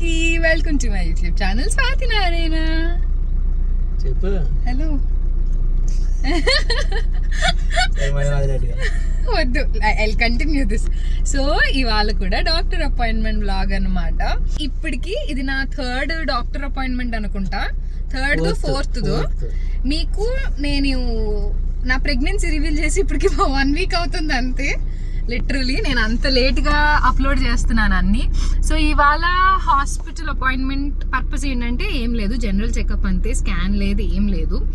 అందరికి welcome to my YouTube channel Swathi Narayana. చెప్పు. Hello. వద్దు ఐ కంటిన్యూ దిస్ సో ఇవాళ కూడా డాక్టర్ అపాయింట్మెంట్ బ్లాగ్ అన్నమాట. ఇప్పటికి ఇది నా థర్డ్ డాక్టర్ అపాయింట్మెంట్ అనుకుంటా. Third fourth. మీకు నేను నా ప్రెగ్నెన్సీ రివీల్ చేసి ఇప్పటికి వన్ వీక్ అవుతుంది అంతే. లిటరలీ నేను అంత లేట్గా అప్లోడ్ చేస్తున్నాను అన్ని. సో ఇవాళ హాస్పిటల్ అపాయింట్మెంట్ పర్పస్ ఏంటంటే ఏం లేదు. జనరల్ చెకప్ అంతే స్కాన్ లేదు ఏం లేదు.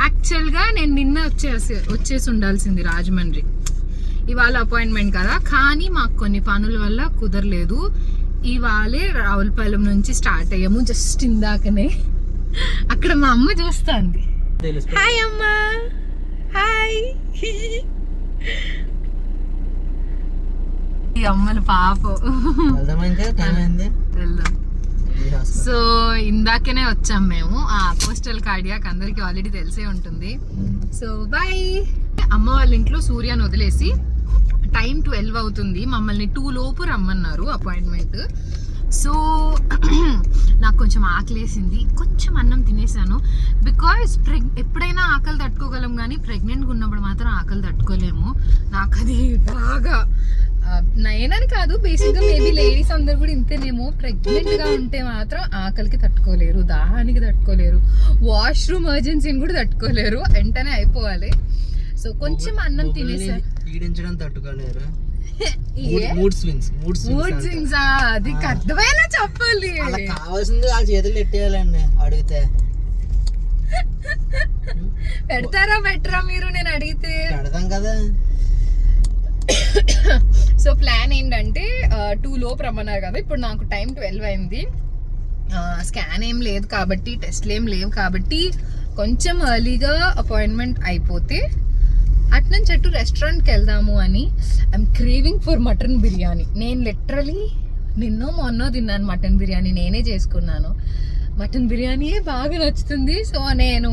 యాక్చువల్గా నేను నిన్న వచ్చేసి వచ్చేసి ఉండాల్సింది రాజమండ్రి. ఇవాళ అపాయింట్మెంట్ కదా. కానీ మాకు కొన్ని పనుల వల్ల కుదరలేదు. ఇవాళే రావులపాలెం నుంచి స్టార్ట్ అయ్యాము జస్ట్ ఇందాకనే. అక్కడ మా అమ్మ చూస్తుంది. హాయ్ అమ్మా. హాయ్ అమ్మలు పాపం. వెళ్దాం. సో ఇందాకనే వచ్చాం మేము. ఆ పోస్టల్ కార్డియాక్ అందరికి ఆల్రెడీ తెలిసే ఉంటుంది. సో బాయ్ అమ్మ వాళ్ళ ఇంట్లో సూర్యాన్ని వదిలేసి టైం ట్వెల్వ్ అవుతుంది. మమ్మల్ని టూ లోపు రమ్మన్నారు అపాయింట్మెంట్. సో నాకు కొంచెం ఆకలేసింది. కొంచెం అన్నం తినేసాను. బికాజ్ ప్రెగ్ ఎప్పుడైనా ఆకలి తట్టుకోగలం కానీ ప్రెగ్నెంట్గా ఉన్నప్పుడు మాత్రం ఆకలి తట్టుకోలేము. నాకు అది బాగా నయనని కాదు బేసిక్గా మేబీ లేడీస్ అందరు కూడా ఇంతేనేమో ప్రెగ్నెంట్గా ఉంటే మాత్రం ఆకలికి తట్టుకోలేరు దాహానికి తట్టుకోలేరు వాష్రూమ్ ఎమర్జెన్సీని కూడా తట్టుకోలేరు వెంటనే అయిపోవాలి. సో కొంచెం అన్నం బొబ్బుల్ని తినేసా పీడించడం తట్టుకోలేరు? ఏ? Mood swings mood mood swings swings అది అర్థమైనా చెప్పాలి. కావాల్సింది వాళ్ళ చేతులు ఎట్టేయాలండి అడిగితే. పెడతారా పెట్టరా మీరు? నేను అడిగితే పెడతాం కదా. సో ప్లాన్ ఏంటంటే టూ లోపు రమ్మన్నారు కదా ఇప్పుడు నాకు టైం ట్వెల్వ్ అయింది. స్కాన్ ఏం లేదు కాబట్టి టెస్ట్లు ఏం లేవు కాబట్టి కొంచెం ఎర్లీగా అపాయింట్మెంట్ అయిపోతే అటు నుంచి అటు రెస్టారెంట్కి వెళ్దాము అని I'm craving for mutton biryani. నేను లిటరలీ నిన్నో మొన్నో తిన్నాను మటన్ బిర్యానీ నేనే చేసుకున్నాను. మటన్ బిర్యానీయే బాగా నచ్చుతుంది. సో నేను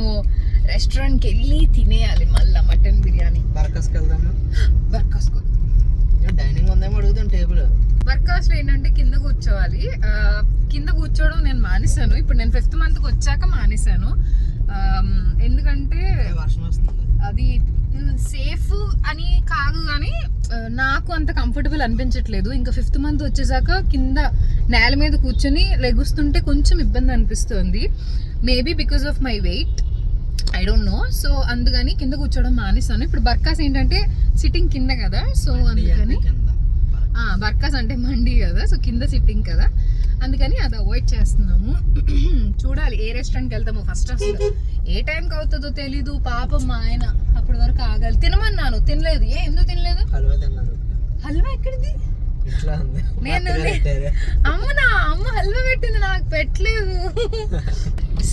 రెస్టారెంట్కి వెళ్ళి తినేయాలి మళ్ళీ మటన్ బిర్యానీ. బర్కస్కి వెళ్దామా. బర్కాస్కో డైనింగ్ ఉందేమో అడుగుతాం టేబుల్. వర్కౌట్స్ ఏంటంటే కింద కూర్చోవాలి. కింద కూర్చోవడం నేను మానేశాను. ఇప్పుడు నేను ఫిఫ్త్ మంత్కి వచ్చాక మానేశాను. ఎందుకంటే వర్షం వస్తుంది. అది సేఫ్ అని కాదు కానీ నాకు అంత కంఫర్టబుల్ అనిపించట్లేదు. ఇంకా ఫిఫ్త్ మంత్ వచ్చేసాక కింద నేల మీద కూర్చొని లెగుస్తుంటే కొంచెం ఇబ్బంది అనిపిస్తుంది. Maybe because of my weight I don't know so అందుకని కింద కూర్చోవడం మానేస్తాను ఇప్పుడు బర్కాస్ ఏంటంటే సిట్టింగ్ కింద కదా. సో అందుకని బర్కాస్ అంటే మండి కదా. సో కింద సిట్టింగ్ కదా. అందుకని అది అవాయిడ్ చేస్తున్నాము. చూడాలి ఏ రెస్టారెంట్కి వెళ్తాము ఫస్ట్ అసలు. ఏ టైంకి అవుతుందో తెలీదు. పాపం మా ఆయన అప్పటి వరకు ఆగాలి. తినమన్నాను. తినలేదు. ఏ ఎందుకు తినలేదు? హల్వా ఎక్కడిది? నేను పెట్టారు. అమ్మ నా అమ్మ హల్వా పెట్టింది నాకు పెట్టలేదు.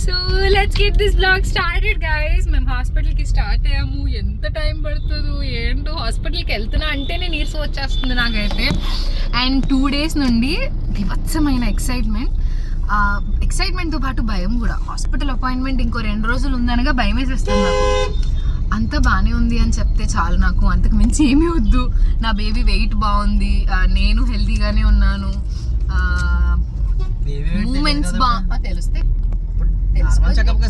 So let's get this blog started guys మేము హాస్పిటల్కి స్టార్ట్ అయ్యాము. ఎంత టైం పడుతుందో ఏంటో హాస్పిటల్కి వెళ్తున్నా అంటేనే నీరసం వచ్చేస్తుంది నాకైతే. అండ్ టూ డేస్ నుండి వివత్సమైన ఎక్సైట్మెంట్ ఎక్సైట్మెంట్తో పాటు భయం కూడా. హాస్పిటల్ అపాయింట్మెంట్ ఇంకో రెండు రోజులు ఉందనగా భయం వేసేస్తుంది నాకు. అంతా బాగానే ఉంది అని చెప్తే చాలు నాకు. అంతకు మించి ఏమీ వద్దు. నా బేబీ వెయిట్ బాగుంది. Weight మూమెంట్స్ తెలియదు బా కదా ఆ, తెలిస్తే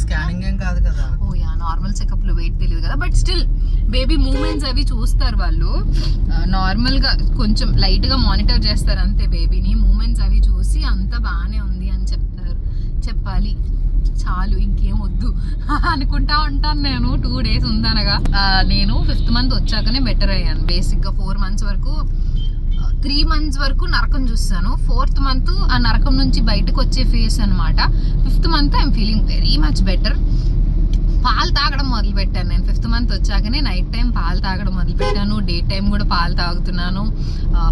స్కానింగ్ ఏం కాదు కదా. ఓ యా నార్మల్ చెకప్లో వెయిట్ తెలియదు కదా. బట్ స్టిల్ బేబీ మూమెంట్స్ అవి చూస్తారు వాళ్ళు. నార్మల్గా కొంచెం లైట్గా మానిటర్ చేస్తారు అంతే బేబీని మూమెంట్స్ అవి చూసి అంతా బాగానే ఉంది అని చెప్తారు. చెప్పాలి. చాలు ఇంకేం వద్దు అనుకుంటా ఉంటాను నేను. టూ డేస్ ఉందనగా. నేను ఫిఫ్త్ మంత్ వచ్చాకనే బెటర్ అయ్యాను. బేసిక్గా ఫోర్ మంత్స్ వరకు త్రీ మంత్స్ వరకు నరకం చూస్తాను. ఫోర్త్ మంత్ ఆ నరకం నుంచి బయటకు వచ్చే ఫేస్ అనమాట fifth month I'm feeling very much better. పాలు తాగడం మొదలు పెట్టాను నేను. ఫిఫ్త్ మంత్ వచ్చాకనే నైట్ టైం పాలు తాగడం మొదలు పెట్టాను డే టైం కూడా పాలు తాగుతున్నాను.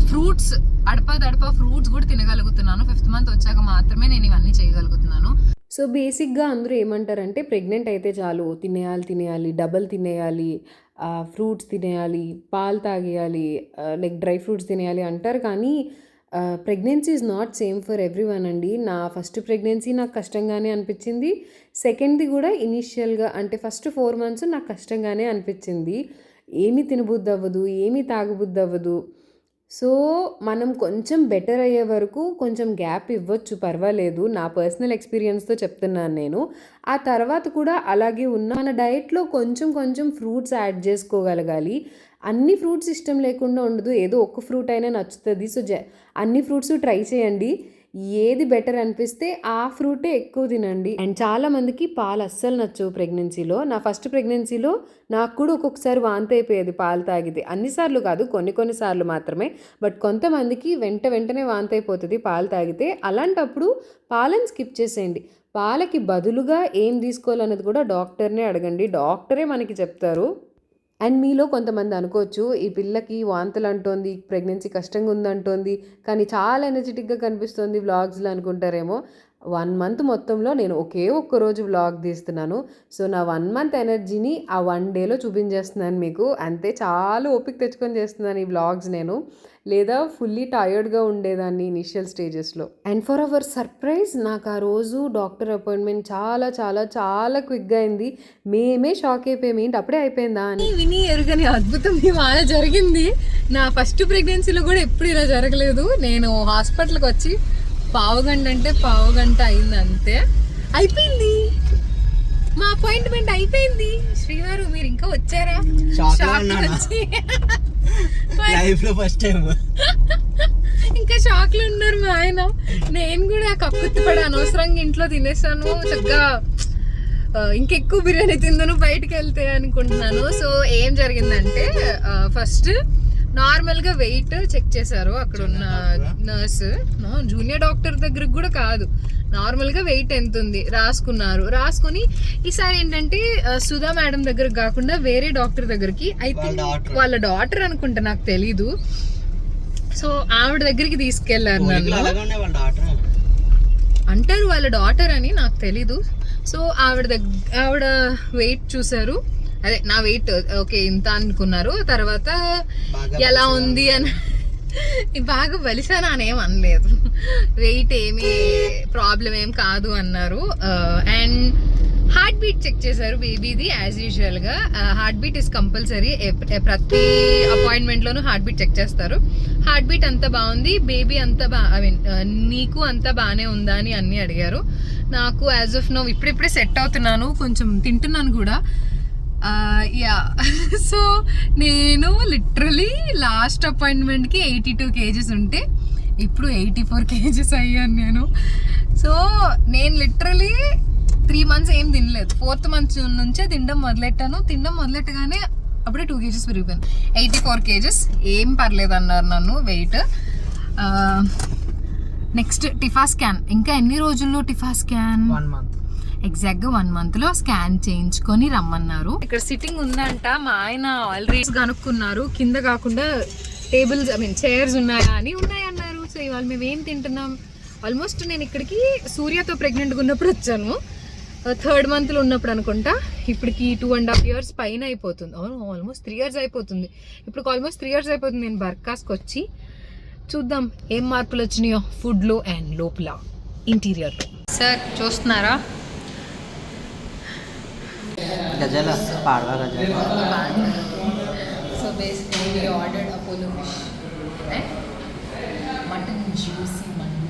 ఫ్రూట్స్ అడప దడప ఫ్రూట్స్ కూడా తినగలుగుతున్నాను. ఫిఫ్త్ మంత్ వచ్చాక మాత్రమే నేను ఇవన్నీ చేయగలుగుతున్నాను. సో బేసిక్గా అందరూ ఏమంటారంటే ప్రెగ్నెంట్ అయితే చాలు. తినేయాలి తినేయాలి డబల్ తినేయాలి. ఫ్రూట్స్ తినేయాలి పాలు తాగేయాలి లైక్ డ్రై ఫ్రూట్స్ తినేయాలి అంటారు. కానీ pregnancy is not same for everyone అండి. నా ఫస్ట్ ప్రెగ్నెన్సీ నాకు కష్టంగానే అనిపించింది. సెకండ్ది కూడా ఇనీషియల్గా అంటే ఫస్ట్ ఫోర్ మంత్స్ నాకు కష్టంగానే అనిపించింది. ఏమీ తినబుద్ధి అవ్వదు ఏమీ తాగబుద్ధి అవ్వదు సో మనం కొంచెం బెటర్ అయ్యే వరకు కొంచెం గ్యాప్ ఇవ్వచ్చు పర్వాలేదు. నా పర్సనల్ ఎక్స్పీరియన్స్తో చెప్తున్నాను నేను. ఆ తర్వాత కూడా అలాగే ఉన్న మన డైట్లో కొంచెం కొంచెం ఫ్రూట్స్ యాడ్ చేసుకోగలగాలి. అన్ని ఫ్రూట్స్ ఇష్టం లేకుండా ఉండదు. ఏదో ఒక్క ఫ్రూట్ అయినా నచ్చుతుంది. సో జ అన్ని ఫ్రూట్స్ ట్రై చేయండి. ఏది బెటర్ అనిపిస్తే ఆ ఫ్రూటే ఎక్కువ తినండి. అండ్ చాలా మందికి పాలు అస్సలు నచ్చవు ప్రెగ్నెన్సీలో. నా ఫస్ట్ ప్రెగ్నెన్సీలో నాకు కూడా ఒక్కొక్కసారి వాంతి అయిపోయేది పాలు తాగితే. అన్నిసార్లు కాదు కొన్ని కొన్ని సార్లు మాత్రమే. బట్ కొంతమందికి వెంట వెంటనే వాంతి అయిపోతుంది పాలు తాగితే. అలాంటప్పుడు పాలను స్కిప్ చేసేయండి. పాలకి బదులుగా ఏం తీసుకోవాలన్నది కూడా డాక్టర్నే అడగండి. డాక్టరే మనకి చెప్తారు. అండ్ మీలో కొంతమంది అనుకోవచ్చు ఈ పిల్లకి వాంతులు అంటోంది ప్రెగ్నెన్సీ కష్టంగా ఉందంటోంది కానీ చాలా ఎనర్జెటిక్గా కనిపిస్తుంది వ్లాగ్స్లో అనుకుంటారేమో. వన్ మంత్ మొత్తంలో నేను ఒకే ఒక్క రోజు వ్లాగ్ తీస్తున్నాను. సో నా వన్ మంత్ ఎనర్జీని ఆ వన్ డేలో చూపించేస్తున్నాను మీకు. అంతే చాలా ఓపిక తెచ్చుకొని చేస్తున్నాను ఈ వ్లాగ్స్ నేను. లేదా ఫుల్లీ టయర్డ్గా ఉండేదాన్ని ఇనిషియల్ స్టేజెస్లో. అండ్ ఫర్ అవర్ సర్ప్రైజ్ నాకు ఆ రోజు డాక్టర్ అపాయింట్మెంట్ చాలా చాలా చాలా క్విక్గా అయింది. మేమే షాక్ అయిపోయాము. ఏంటి అప్పుడే అయిపోయిందా అని. విని ఎరుగని అద్భుతం ఇవాళ జరిగింది. నా ఫస్ట్ ప్రెగ్నెన్సీలో కూడా ఎప్పుడు ఇలా జరగలేదు. నేను హాస్పిటల్కి వచ్చి పావు గంట అంటే పావు గంట అయింది అంతే అయిపోయింది. మా అపాయింట్మెంట్ అయిపోయింది. శ్రీవారు మీరు ఇంకా వచ్చారా? లైఫ్లో ఫస్ట్ టైం ఇంకా షాక్లో ఉన్నారు మా ఆయన. నేను కూడా కక్కుర్తి పడి అనవసరంగా ఇంట్లో తినేసాను. చక్కగా ఇంకెక్కువ బిర్యానీ తిందును బయటికి వెళ్తే అనుకుంటున్నాను. సో ఏం జరిగిందంటే ఫస్ట్ నార్మల్గా వెయిట్ చెక్ చేశారు అక్కడ ఉన్న నర్స్. జూనియర్ డాక్టర్ దగ్గరకు కూడా కాదు. నార్మల్గా వెయిట్ ఎంత ఉంది రాసుకున్నారు. రాసుకుని ఈసారి ఏంటంటే సుధా మేడం దగ్గరకు కాకుండా వేరే డాక్టర్ దగ్గరికి అయితే వాళ్ళ daughter. వాళ్ళ డాటర్ అనుకుంటా నాకు తెలీదు. సో ఆవిడ దగ్గరికి తీసుకెళ్ళారు నన్ను. డాక్టర్ అంటారు వాళ్ళ డాటర్ అని నాకు తెలీదు. సో ఆవిడ దగ్గర ఆవిడ వెయిట్ చూసారు అదే నా వెయిట్ ఓకే ఇంత అనుకున్నారు. తర్వాత ఎలా ఉంది అని బాగా బలిసాను అని ఏం అనలేదు. వెయిట్ ఏమి ప్రాబ్లం ఏం కాదు అన్నారు. అండ్ హార్ట్ బీట్ చెక్ చేశారు బేబీది యాజ్ యూజువల్గా హార్ట్ బీట్ ఇస్ కంపల్సరీ ప్రతి అపాయింట్మెంట్లోనూ హార్ట్ బీట్ చెక్ చేస్తారు. హార్ట్ బీట్ అంతా బాగుంది బేబీ అంతా బా ఐ మీన్ నీకు అంతా బాగానే ఉందా అని అన్నీ అడిగారు. నాకు యాజ్ ఆఫ్ నో ఇప్పుడిప్పుడే సెట్ అవుతున్నాను కొంచెం తింటున్నాను కూడా. యా సో నేను లిటరలీ లాస్ట్ అపాయింట్మెంట్కి ఎయిటీ టూ కేజెస్ ఉంటే ఇప్పుడు ఎయిటీ ఫోర్ కేజెస్ అయ్యాను నేను. సో నేను లిటరలీ త్రీ మంత్స్ ఏం తినలేదు. ఫోర్త్ మంత్ నుంచే తినడం మొదలెట్టాను. తినడం మొదలెట్టగానే అప్పుడే టూ కేజెస్ పెరిగిపోయింది ఎయిటీ ఫోర్ కేజెస్ ఏం పర్లేదు అన్నారు నన్ను. వెయిట్ నెక్స్ట్ టిఫా స్కాన్ ఇంకా ఎన్ని రోజుల్లో టిఫా స్కాన్ వన్ మంత్ ఎగ్జాక్ట్గా వన్ మంత్లో స్కాన్ చేయించుకొని రమ్మన్నారు. ఇక్కడ సిట్టింగ్ ఉందంట. మా ఆయన ఆల్రెడీ కనుక్కున్నారు. కింద కాకుండా టేబుల్స్ ఐ మీన్ చైర్స్ ఉన్నాయా అని ఉన్నాయన్నారు. సో ఇవాళ మేము ఏం తింటున్నాం? ఆల్మోస్ట్ నేను ఇక్కడికి సూర్యతో ప్రెగ్నెంట్గా ఉన్నప్పుడు వచ్చాను. Uh, థర్డ్ మంత్లో ఉన్నప్పుడు అనుకుంటా. ఇప్పటికి టూ అండ్ హాఫ్ ఇయర్స్ పైన అయిపోతుంది. ఆల్మోస్ట్ త్రీ ఇయర్స్ అయిపోతుంది. ఇప్పుడు ఆల్మోస్ట్ త్రీ ఇయర్స్ అయిపోతుంది నేను బర్కాస్కి వచ్చి. చూద్దాం ఏం మార్పులు వచ్చినాయో ఫుడ్లో అండ్ లోపల. ఇంటీరియర్లో సార్ చూస్తున్నారా? గజల పాడవా గజల. Apollo fish and mutton juicy mutton.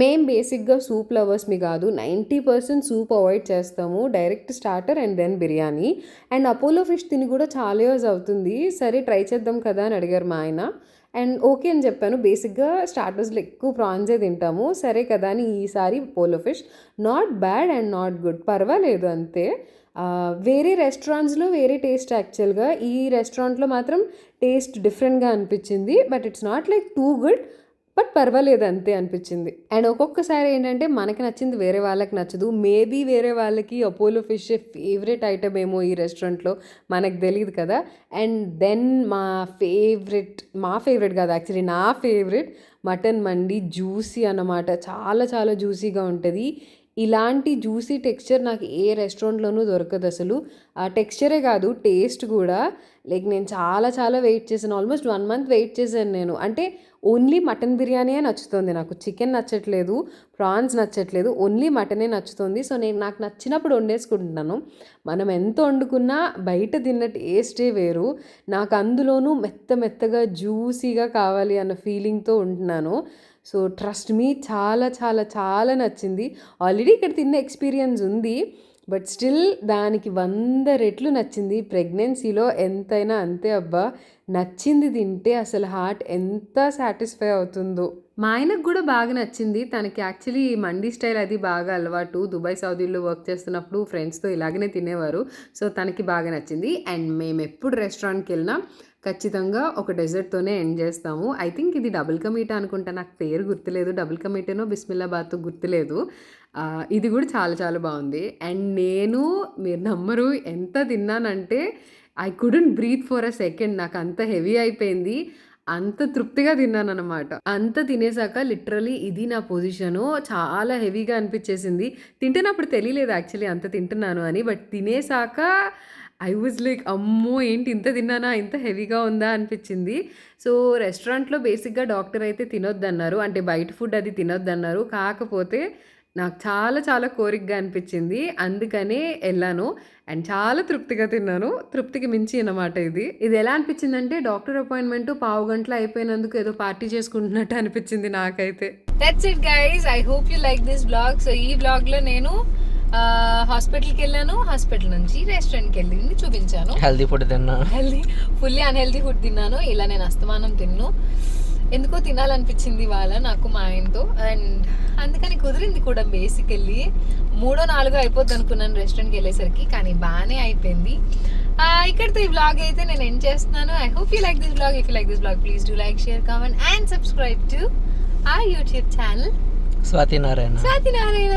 మేం బేసిక్గా సూప్ లవర్స్మి కాదు నైంటీ పర్సెంట్ సూప్ అవాయిడ్ చేస్తాము direct starter and then biryani. And Apollo fish తిని కూడా చాలా ఇయర్స్ అవుతుంది. సరే ట్రై చేద్దాం కదా అని అడిగారు మా ఆయన. అండ్ ఓకే అని చెప్పాను. బేసిక్గా స్టార్టర్స్లో ఎక్కువ ప్రాన్సే తింటాము. సరే కదా అని ఈసారి Apollo fish. Not bad and not good. పర్వాలేదు అంతే. వేరే రెస్టారెంట్స్లో వేరే టేస్ట్ యాక్చువల్గా. ఈ రెస్టారెంట్లో మాత్రం టేస్ట్ డిఫరెంట్గా అనిపించింది. But it's not like too good. But పర్వాలేదు అంతే అనిపించింది. అండ్ ఒక్కొక్కసారి ఏంటంటే మనకి నచ్చింది వేరే వాళ్ళకి నచ్చదు. మేబీ వేరే వాళ్ళకి అపోలో ఫిష్ ఫేవరెట్ ఐటమ్ ఏమో ఈ రెస్టారెంట్లో మనకు తెలియదు కదా. అండ్ దెన్ మా ఫేవరెట్ మా ఫేవరెట్ కాదు యాక్చువల్లీ నా ఫేవరెట్ మటన్ మండి జ్యూసీ అన్నమాట. చాలా చాలా జ్యూసీగా ఉంటుంది. ఇలాంటి జ్యూసీ టెక్స్చర్ నాకు ఏ రెస్టారెంట్లోనూ దొరకదు అసలు. ఆ టెక్స్చరే కాదు టేస్ట్ కూడా. లైక్ నేను చాలా చాలా వెయిట్ చేశాను. ఆల్మోస్ట్ వన్ మంత్ వెయిట్ చేశాను నేను. అంటే ఓన్లీ మటన్ బిర్యానీయే నచ్చుతుంది? నాకు చికెన్ నచ్చట్లేదు ప్రాన్స్ నచ్చట్లేదు ఓన్లీ మటనే నచ్చుతుంది. సో నేను నాకు నచ్చినప్పుడు వండేసుకుంటున్నాను మనం ఎంత వండుకున్నా బయట తిన్న టేస్టే వేరు. నాకు అందులోనూ మెత్త మెత్తగా జ్యూసీగా కావాలి అన్న ఫీలింగ్తో ఉంటున్నాను సో ట్రస్ట్ మీ చాలా చాలా చాలా నచ్చింది. ఆల్రెడీ ఇక్కడ తిన్న ఎక్స్పీరియన్స్ ఉంది. బట్ స్టిల్ దానికి వంద రెట్లు నచ్చింది. ప్రెగ్నెన్సీలో ఎంతైనా అంతే అబ్బా. నచ్చింది తింటే అసలు హార్ట్ ఎంత సాటిస్ఫై అవుతుందో. మా ఆయనకు కూడా బాగా నచ్చింది. తనకి యాక్చువల్లీ మండీ స్టైల్ అది బాగా అలవాటు. దుబాయ్ సౌదీలో వర్క్ చేస్తున్నప్పుడు ఫ్రెండ్స్తో ఇలాగనే తినేవారు. సో తనకి బాగా నచ్చింది. అండ్ మేము ఎప్పుడు రెస్టారెంట్కి వెళ్ళినా ఖచ్చితంగా ఒక డెజర్ట్తోనే ఎండ్ చేస్తాము. ఐ థింక్ ఇది డబుల్ కమీటా అనుకుంటా. నాకు పేరు గుర్తులేదు. డబుల్ కమీటానో బిస్మిల్లాబాద్తో గుర్తులేదు. ఇది కూడా చాలా చాలా బాగుంది. అండ్ నేను మీరు నమ్మరు ఎంత తిన్నానంటే I couldn't breathe for a second నాకు అంత హెవీ అయిపోయింది. అంత తృప్తిగా తిన్నాను అనమాట అంత తినేసాక లిటరలీ ఇది నా పొజిషను. చాలా హెవీగా అనిపించేసింది. తింటున్నప్పుడు తెలియలేదు యాక్చువల్లీ అంత తింటున్నాను అని. బట్ తినేసాక ఐ వాజ్ లైక్ అమ్మో ఏంటి ఇంత తిన్నానా? ఇంత హెవీగా ఉందా? అనిపించింది. సో రెస్టారెంట్లో బేసిక్గా డాక్టర్ అయితే తినొద్దన్నారు. అంటే బయట ఫుడ్ అది తినొద్దన్నారు. కాకపోతే నాకు చాలా చాలా కోరికగా అనిపించింది. అందుకనే వెళ్ళాను. అండ్ చాలా తృప్తిగా తిన్నాను. తృప్తికి మించి అన్నమాట ఇది. ఇది ఎలా అనిపించింది అంటే డాక్టర్ అపాయింట్మెంట్ పావు గంటలో అయిపోయినందుకు ఏదో పార్టీ చేసుకుంటున్నట్టు అనిపించింది నాకైతే. That's it guys I hope you like this blog so ఈ బ్లాగ్లో నేను హాస్పిటల్కి వెళ్ళాను. హాస్పిటల్ నుంచి రెస్టారెంట్కి వెళ్ళింది చూపించాను. హెల్దీ ఫుడ్ తిన్నా. హెల్దీ ఫుల్లీ అన్హెల్దీ ఫుడ్ తిన్నాను. ఇలా నేను అస్తమానం తిన్ను. ఎందుకో తినాలనిపించింది ఇవాళ నాకు మా ఆయనతో. అండ్ అందుకని కుదిరింది కూడా బేసికల్లీ మూడో నాలుగో అయిపోద్ది అనుకున్నాను రెస్టారెంట్కి వెళ్ళేసరికి కానీ బాగానే అయిపోయింది. ఇక్కడితో ఈ బ్లాగ్ అయితే నేను ఎండ్ చేస్తున్నాను. I hope you like this blog if you like this blog please do like share comment and subscribe to ఆ యూట్యూబ్ ఛానల్ స్వాతి నారాయణ. స్వాతి నారాయణ.